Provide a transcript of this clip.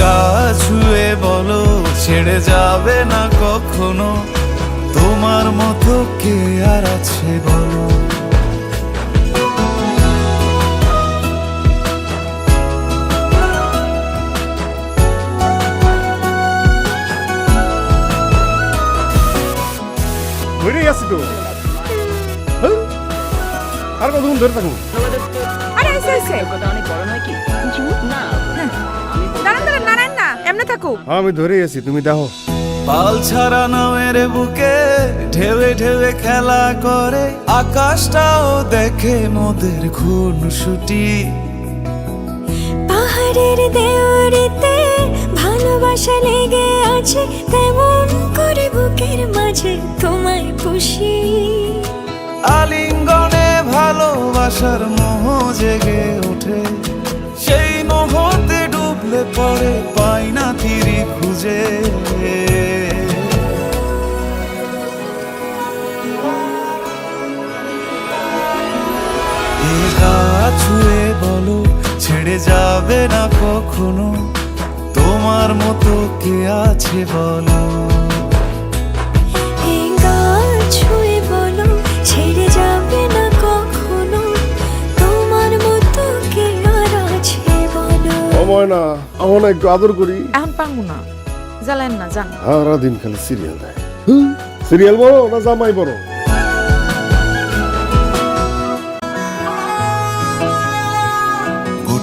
গা ছুঁয়ে বলো ছেড়ে যাবে না কখনো। তোমার মতো কে আর আছে বলো? ধরেই আছি তো। হ্যাঁ? আর কতক্ষণ ধরে থাকুন আরে আইসে আইসে। কথা অনেক বড় নয় কি? না। দাঁড়ান দাঁড়ান নারায়ণ না এমনি থাকো। হ্যাঁ, আমি ধরেই আছি তুমি দেখো। পাল ছাড়া নামের বুকে ঢেউে ঢেউে খেলা করে আকাশটাও দেখে মোদের খুন ছুটি পাহাড়ের দেওয়ারিতে ভালোবাসা লেগে আছে তেমন করে বুকের মাঝে তোমায় পুষি। আলিঙ্গনে ভালোবাসার মোহ জেগে ওঠে। ছুঁয়ে বলো ছেড়ে যাবে না কখনো। তোমার মতো কে আছে বলো? এই গান ছুঁয়ে বলো ছেড়ে যাবে না কখনো। তোমার মতো কে আর আছে বলো? সময় না আমার না একটু আদর করি। এখন পাঙ্গু না। জ্বালেন না জান খালি সিরিয়াল দেয়। সিরিয়াল বড় না জামাই বড়